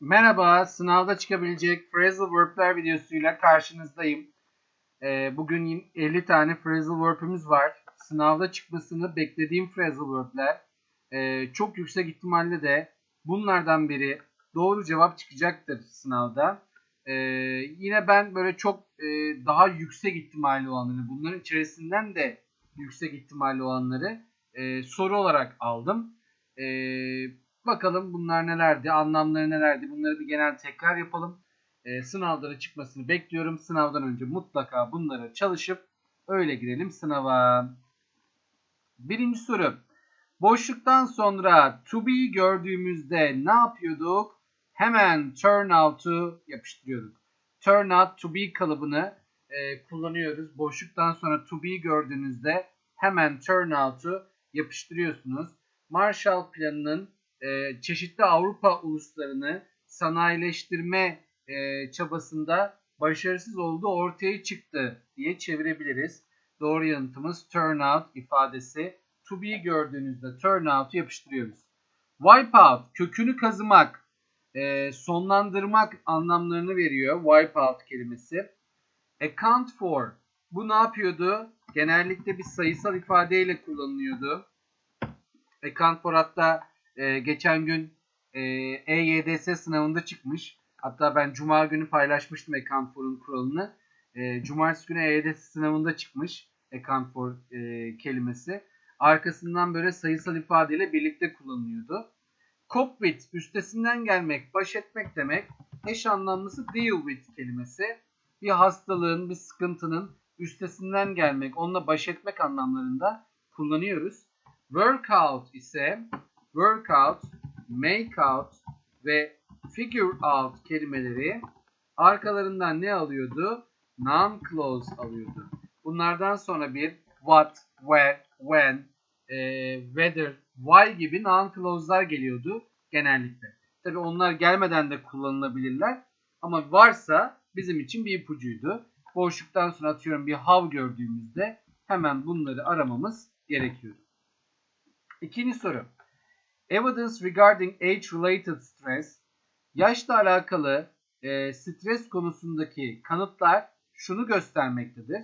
Merhaba, sınavda çıkabilecek phrasal verb'ler videosuyla karşınızdayım. Ee, bugün yine 50 tane phrasal verb'ümüz var. Sınavda çıkmasını beklediğim phrasal verb'ler. Ee, çok yüksek ihtimalle de bunlardan biri doğru cevap çıkacaktır sınavda. Ee, yine ben böyle çok e, daha yüksek ihtimalli olanları, bunların içerisinden de yüksek ihtimalli olanları e, soru olarak aldım. Ee, Bakalım bunlar nelerdi, anlamları nelerdi bunları bir genel tekrar yapalım. E, sınavlara çıkmasını bekliyorum. Sınavdan önce mutlaka bunları çalışıp öyle girelim sınava. Birinci soru. Boşluktan sonra to be gördüğümüzde ne yapıyorduk? Hemen turn out'u yapıştırıyorduk. Turn out to be kalıbını e, kullanıyoruz. Boşluktan sonra to be gördüğünüzde hemen turn out'u yapıştırıyorsunuz. Marshall planının e, çeşitli Avrupa uluslarını sanayileştirme e, çabasında başarısız olduğu ortaya çıktı diye çevirebiliriz. Doğru yanıtımız turn out ifadesi. To be gördüğünüzde turn out'u yapıştırıyoruz. Wipe out kökünü kazımak, e, sonlandırmak anlamlarını veriyor wipe out kelimesi. Account for bu ne yapıyordu? Genellikle bir sayısal ifadeyle kullanılıyordu. Account for hatta e, geçen gün e, EYDS sınavında çıkmış. Hatta ben cuma günü paylaşmıştım Account for'un kuralını. E, cumartesi günü EYDS sınavında çıkmış Account for e, kelimesi. Arkasından böyle sayısal ifadeyle birlikte kullanılıyordu. Cope with üstesinden gelmek, baş etmek demek. Eş anlamlısı deal with kelimesi. Bir hastalığın, bir sıkıntının üstesinden gelmek, onunla baş etmek anlamlarında kullanıyoruz. Workout ise workout, make out ve figure out kelimeleri arkalarından ne alıyordu? Noun clause alıyordu. Bunlardan sonra bir what, where, when, e, whether, why gibi noun clause'lar geliyordu genellikle. Tabi onlar gelmeden de kullanılabilirler. Ama varsa bizim için bir ipucuydu. Boşluktan sonra atıyorum bir how gördüğümüzde hemen bunları aramamız gerekiyor. İkinci soru. Evidence regarding age-related stress, yaşla alakalı e, stres konusundaki kanıtlar şunu göstermektedir.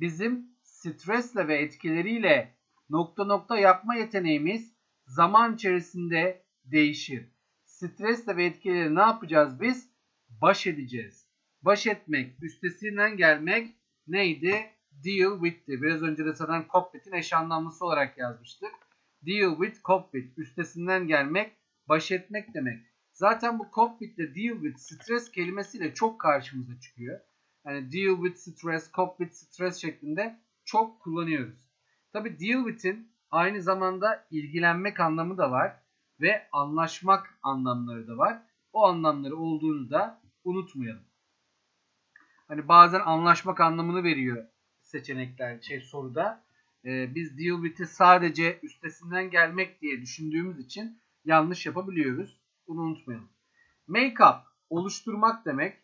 Bizim stresle ve etkileriyle nokta nokta yapma yeteneğimiz zaman içerisinde değişir. Stresle ve etkileri ne yapacağız biz? Baş edeceğiz. Baş etmek, üstesinden gelmek neydi? Deal with'ti. Biraz önce de zaten cope with'in eş anlamlısı olarak yazmıştık. Deal with, cope with. Üstesinden gelmek, baş etmek demek. Zaten bu cope with ile deal with stres kelimesiyle çok karşımıza çıkıyor. Yani deal with stress, cope with stress şeklinde çok kullanıyoruz. Tabi deal with'in aynı zamanda ilgilenmek anlamı da var ve anlaşmak anlamları da var. O anlamları olduğunu da unutmayalım. Hani bazen anlaşmak anlamını veriyor seçenekler şey soruda e, biz deal with'i sadece üstesinden gelmek diye düşündüğümüz için yanlış yapabiliyoruz. Bunu unutmayalım. Make up oluşturmak demek.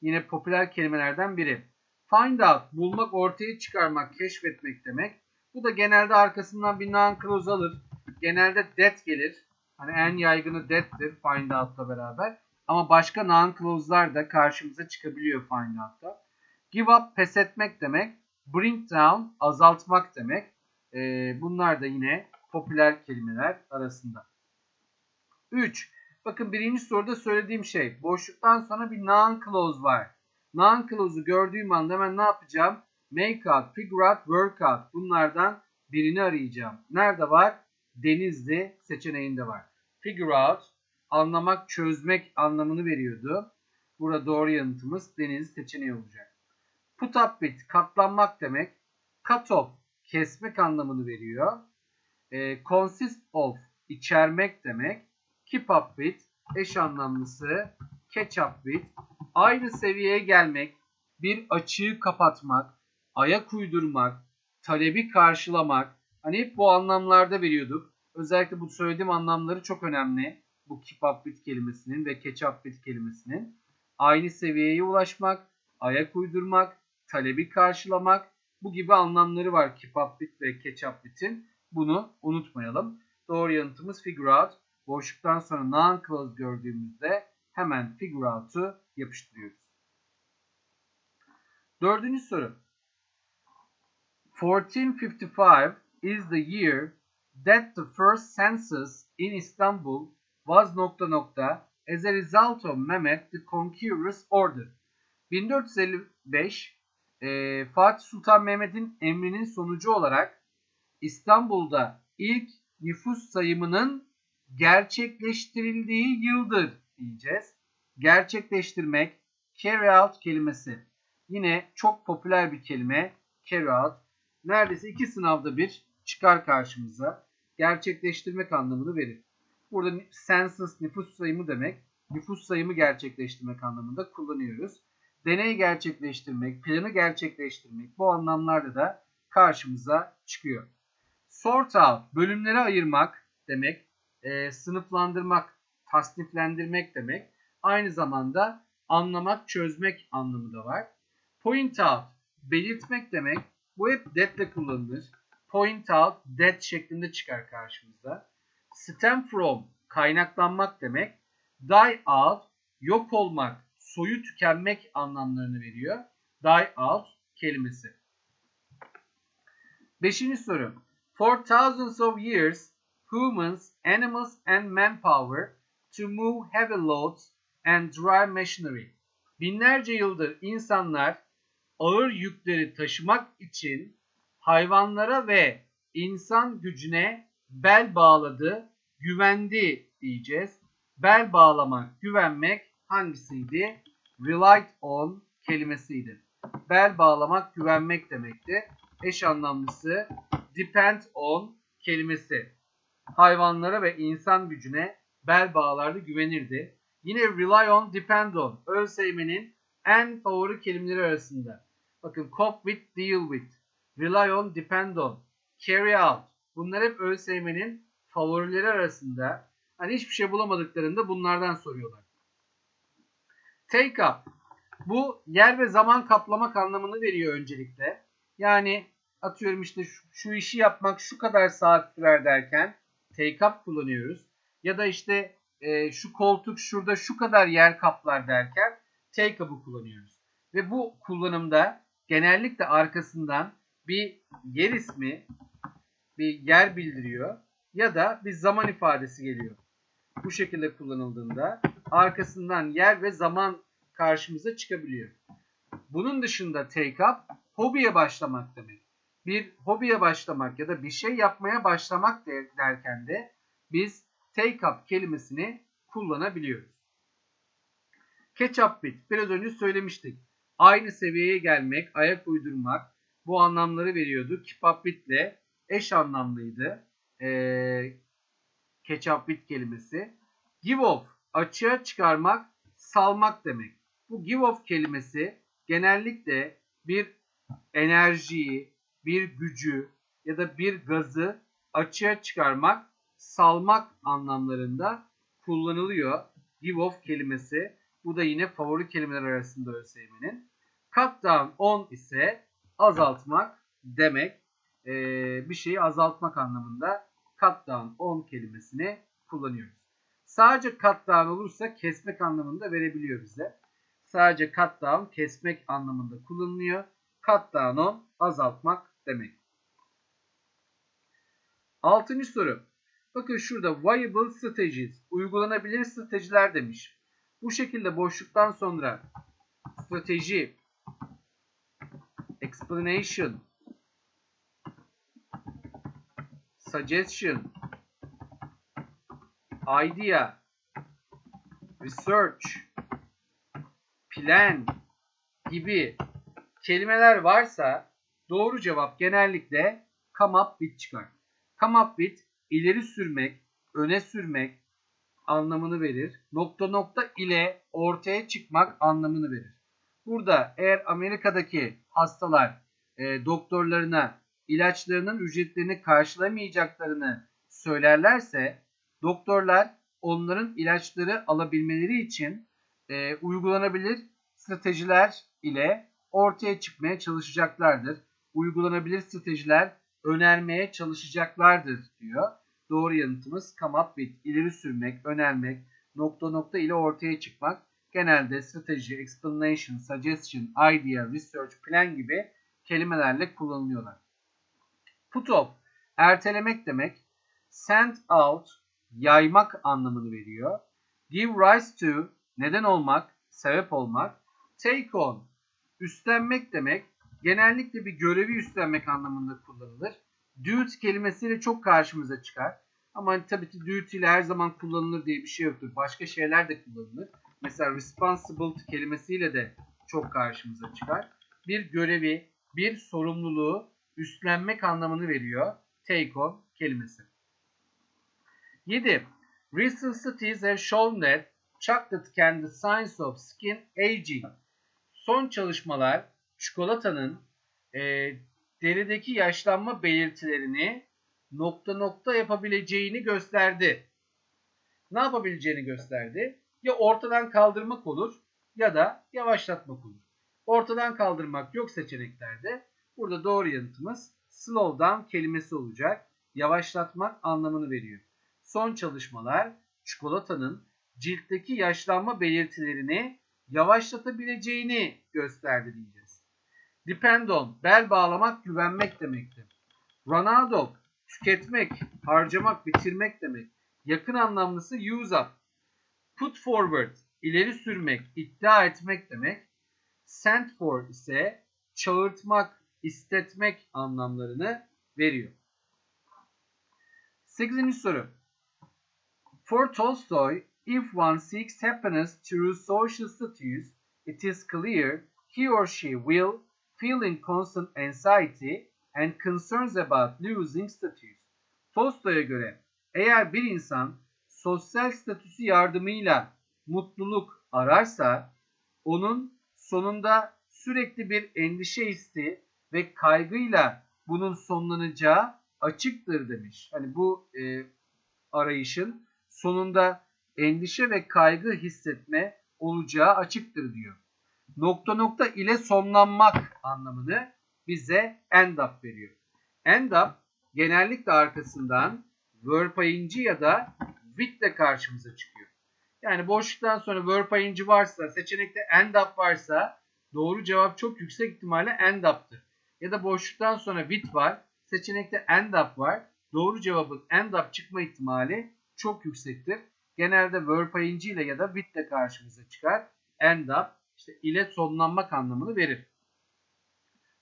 Yine popüler kelimelerden biri. Find out bulmak, ortaya çıkarmak, keşfetmek demek. Bu da genelde arkasından bir noun clause alır. Genelde that gelir. Hani en yaygını that'tir find out'la beraber. Ama başka noun clause'lar da karşımıza çıkabiliyor find out'ta. Give up pes etmek demek. Bring down azaltmak demek. E, bunlar da yine popüler kelimeler arasında. 3. Bakın birinci soruda söylediğim şey. Boşluktan sonra bir noun clause var. Noun clause'u gördüğüm anda hemen ne yapacağım? Make out, figure out, work out. Bunlardan birini arayacağım. Nerede var? Denizli seçeneğinde var. Figure out, anlamak, çözmek anlamını veriyordu. Burada doğru yanıtımız deniz seçeneği olacak. With katlanmak demek. Cut off kesmek anlamını veriyor. E, consist of içermek demek. Keep eş anlamlısı. Catch aynı seviyeye gelmek, bir açığı kapatmak, ayak uydurmak, talebi karşılamak. Hani hep bu anlamlarda veriyorduk. Özellikle bu söylediğim anlamları çok önemli. Bu keep up with kelimesinin ve catch with kelimesinin. Aynı seviyeye ulaşmak, ayak uydurmak, talebi karşılamak bu gibi anlamları var keep with ve catch up with'in. Bunu unutmayalım. Doğru yanıtımız figure out. Boşluktan sonra noun clause gördüğümüzde hemen figure out'u yapıştırıyoruz. Dördüncü soru. 1455 is the year that the first census in Istanbul was nokta nokta as a result of Mehmet the Conqueror's order. 1455 e, Fatih Sultan Mehmet'in emrinin sonucu olarak İstanbul'da ilk nüfus sayımının gerçekleştirildiği yıldır diyeceğiz. Gerçekleştirmek, carry out kelimesi. Yine çok popüler bir kelime carry out. Neredeyse iki sınavda bir çıkar karşımıza. Gerçekleştirmek anlamını verir. Burada census nüfus sayımı demek. Nüfus sayımı gerçekleştirmek anlamında kullanıyoruz. Deney gerçekleştirmek, planı gerçekleştirmek bu anlamlarda da karşımıza çıkıyor. Sort out, bölümlere ayırmak demek. E, sınıflandırmak, tasniflendirmek demek. Aynı zamanda anlamak, çözmek anlamı da var. Point out, belirtmek demek. Bu hep that ile kullanılır. Point out, that şeklinde çıkar karşımıza. Stem from, kaynaklanmak demek. Die out, yok olmak, soyu tükenmek anlamlarını veriyor. Die out kelimesi. Beşinci soru. For thousands of years, humans, animals and manpower to move heavy loads and drive machinery. Binlerce yıldır insanlar ağır yükleri taşımak için hayvanlara ve insan gücüne bel bağladı, güvendi diyeceğiz. Bel bağlamak, güvenmek hangisiydi? Relied on kelimesiydi. Bel bağlamak, güvenmek demekti. Eş anlamlısı depend on kelimesi. Hayvanlara ve insan gücüne bel bağlardı, güvenirdi. Yine rely on, depend on. ÖSYM'nin en favori kelimeleri arasında. Bakın cope with, deal with. Rely on, depend on. Carry out. Bunlar hep ÖSYM'nin favorileri arasında. Hani hiçbir şey bulamadıklarında bunlardan soruyorlar. Take up. Bu yer ve zaman kaplamak anlamını veriyor öncelikle. Yani atıyorum işte şu, şu işi yapmak şu kadar saat sürer derken take up kullanıyoruz. Ya da işte e, şu koltuk şurada şu kadar yer kaplar derken take up'ı kullanıyoruz. Ve bu kullanımda genellikle arkasından bir yer ismi, bir yer bildiriyor ya da bir zaman ifadesi geliyor. Bu şekilde kullanıldığında arkasından yer ve zaman karşımıza çıkabiliyor. Bunun dışında take up hobiye başlamak demek. Bir hobiye başlamak ya da bir şey yapmaya başlamak derken de biz take up kelimesini kullanabiliyoruz. Catch up with biraz önce söylemiştik. Aynı seviyeye gelmek, ayak uydurmak bu anlamları veriyordu. Keep up with ile eş anlamlıydı. Ee, catch up with kelimesi. Give off açığa çıkarmak, salmak demek. Bu give off kelimesi genellikle bir enerjiyi, bir gücü ya da bir gazı açığa çıkarmak, salmak anlamlarında kullanılıyor. Give off kelimesi. Bu da yine favori kelimeler arasında ÖSYM'nin. Cut down on ise azaltmak demek. Ee, bir şeyi azaltmak anlamında cut down on kelimesini kullanıyoruz. Sadece cut down olursa kesmek anlamında verebiliyor bize. Sadece cut down kesmek anlamında kullanılıyor. Cut down on azaltmak demek. Altıncı soru. Bakın şurada viable strategies, uygulanabilir stratejiler demiş. Bu şekilde boşluktan sonra strateji, explanation, suggestion, idea, research, plan gibi kelimeler varsa doğru cevap genellikle come up with çıkar. Come up with ileri sürmek, öne sürmek anlamını verir. Nokta nokta ile ortaya çıkmak anlamını verir. Burada eğer Amerika'daki hastalar e, doktorlarına ilaçlarının ücretlerini karşılamayacaklarını söylerlerse doktorlar onların ilaçları alabilmeleri için e, uygulanabilir stratejiler ile ortaya çıkmaya çalışacaklardır. Uygulanabilir stratejiler önermeye çalışacaklardır diyor. Doğru yanıtımız with, ileri sürmek, önermek, nokta nokta ile ortaya çıkmak. Genelde strateji, explanation, suggestion, idea, research, plan gibi kelimelerle kullanılıyorlar. Put off, ertelemek demek. Send out, yaymak anlamını veriyor. Give rise to, neden olmak, sebep olmak. Take on, üstlenmek demek. Genellikle bir görevi üstlenmek anlamında kullanılır. Duty kelimesiyle çok karşımıza çıkar. Ama hani tabii ki duty ile her zaman kullanılır diye bir şey yoktur. Başka şeyler de kullanılır. Mesela responsibility kelimesiyle de çok karşımıza çıkar. Bir görevi, bir sorumluluğu üstlenmek anlamını veriyor. Take on kelimesi. 7. Recent studies have shown that chocolate can the signs of skin aging. Son çalışmalar çikolatanın e, derideki yaşlanma belirtilerini nokta nokta yapabileceğini gösterdi. Ne yapabileceğini gösterdi? Ya ortadan kaldırmak olur ya da yavaşlatmak olur. Ortadan kaldırmak yok seçeneklerde. Burada doğru yanıtımız slow down kelimesi olacak. Yavaşlatmak anlamını veriyor. Son çalışmalar çikolatanın ciltteki yaşlanma belirtilerini yavaşlatabileceğini gösterdi diyeceğiz. Depend on, bel bağlamak, güvenmek demektir. Run out of, tüketmek, harcamak, bitirmek demek. Yakın anlamlısı use up. Put forward, ileri sürmek, iddia etmek demek. Send for ise çağırtmak, istetmek anlamlarını veriyor. 8. soru. For Tolstoy, if one seeks happiness through social status, it is clear he or she will feel in constant anxiety and concerns about losing status. Tolstoy'a göre eğer bir insan sosyal statüsü yardımıyla mutluluk ararsa onun sonunda sürekli bir endişe hissi ve kaygıyla bunun sonlanacağı açıktır demiş. Hani bu e, arayışın sonunda endişe ve kaygı hissetme olacağı açıktır diyor. Nokta nokta ile sonlanmak anlamını bize end up veriyor. End up genellikle arkasından verb ing ya da with de karşımıza çıkıyor. Yani boşluktan sonra verb ing varsa, seçenekte end up varsa doğru cevap çok yüksek ihtimalle end up'tır. Ya da boşluktan sonra with var, seçenekte end up var. Doğru cevabın end up çıkma ihtimali çok yüksektir. Genelde verb ing ile ya da with de karşımıza çıkar. End up işte ile sonlanmak anlamını verir.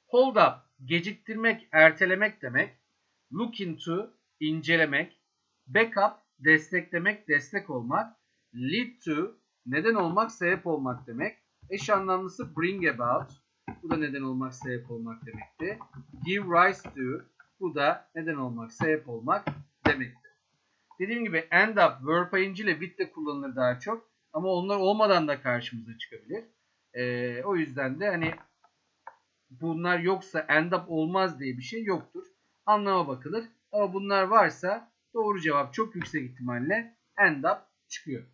Hold up geciktirmek, ertelemek demek. Look into incelemek. Back up desteklemek, destek olmak. Lead to neden olmak, sebep olmak demek. Eş anlamlısı bring about. Bu da neden olmak, sebep olmak demekti. Give rise to. Bu da neden olmak, sebep olmak demektir. Dediğim gibi end up, verb ing ile with de kullanılır daha çok. Ama onlar olmadan da karşımıza çıkabilir. Ee, o yüzden de hani bunlar yoksa end up olmaz diye bir şey yoktur. Anlama bakılır. Ama bunlar varsa doğru cevap çok yüksek ihtimalle end up çıkıyor.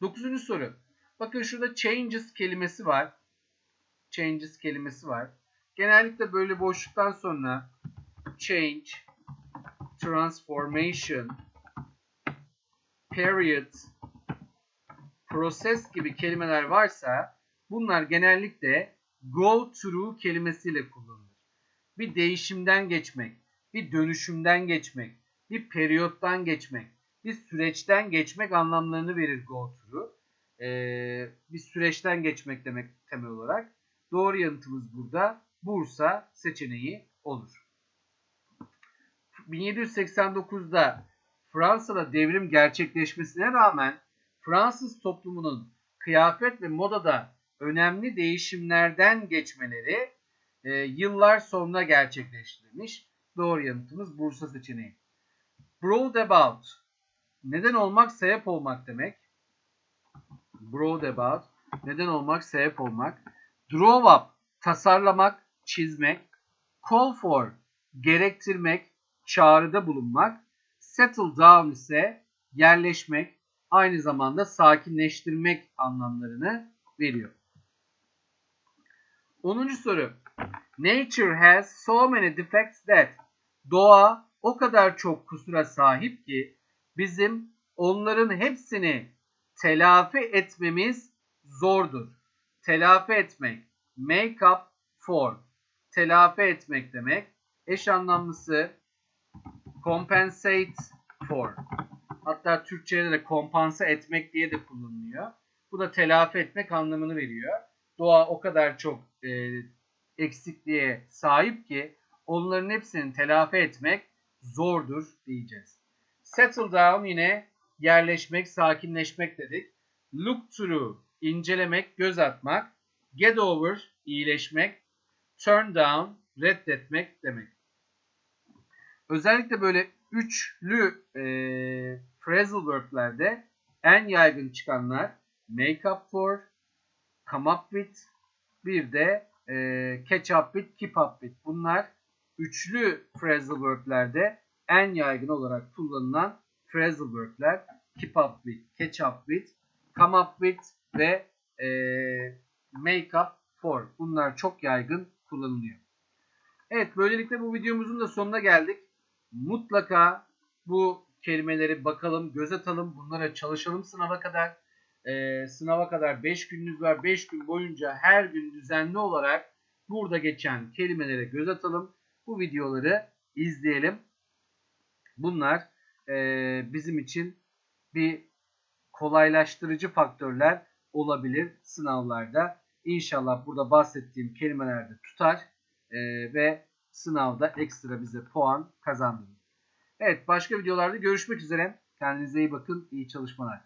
Dokuzuncu soru. Bakın şurada changes kelimesi var. Changes kelimesi var. Genellikle böyle boşluktan sonra change, transformation, period, process gibi kelimeler varsa bunlar genellikle go through kelimesiyle kullanılır. Bir değişimden geçmek, bir dönüşümden geçmek, bir periyottan geçmek, bir süreçten geçmek anlamlarını verir go through. Ee, bir süreçten geçmek demek temel olarak. Doğru yanıtımız burada Bursa seçeneği olur. 1789'da Fransa'da devrim gerçekleşmesine rağmen Fransız toplumunun kıyafet ve modada önemli değişimlerden geçmeleri e, yıllar sonra gerçekleştirilmiş. Doğru yanıtımız Bursa seçeneği. Broad about. Neden olmak, sebep olmak demek. Broad about. Neden olmak, sebep olmak. Draw up. Tasarlamak, çizmek. Call for. Gerektirmek, çağrıda bulunmak. Settle down ise yerleşmek, aynı zamanda sakinleştirmek anlamlarını veriyor. 10. soru. Nature has so many defects that doğa o kadar çok kusura sahip ki bizim onların hepsini telafi etmemiz zordur. Telafi etmek. Make up for. Telafi etmek demek. Eş anlamlısı compensate for. Hatta Türkçe'de de kompanse etmek diye de kullanılıyor. Bu da telafi etmek anlamını veriyor. Doğa o kadar çok e, eksikliğe sahip ki onların hepsini telafi etmek zordur diyeceğiz. Settle down yine yerleşmek, sakinleşmek dedik. Look through incelemek, göz atmak. Get over iyileşmek. Turn down reddetmek demek. Özellikle böyle üçlü e, phrasal verb'lerde en yaygın çıkanlar make up for, come up with, bir de e, catch up with, keep up with. Bunlar üçlü phrasal verb'lerde en yaygın olarak kullanılan phrasal verb'ler. Keep up with, catch up with, come up with ve e, make up for. Bunlar çok yaygın kullanılıyor. Evet böylelikle bu videomuzun da sonuna geldik. Mutlaka bu kelimeleri bakalım, göz atalım, bunlara çalışalım sınava kadar. Ee, sınava kadar 5 gününüz var. 5 gün boyunca her gün düzenli olarak burada geçen kelimelere göz atalım. Bu videoları izleyelim. Bunlar e, bizim için bir kolaylaştırıcı faktörler olabilir sınavlarda. İnşallah burada bahsettiğim kelimelerde tutar e, ve sınavda ekstra bize puan kazandırır. Evet başka videolarda görüşmek üzere. Kendinize iyi bakın. İyi çalışmalar.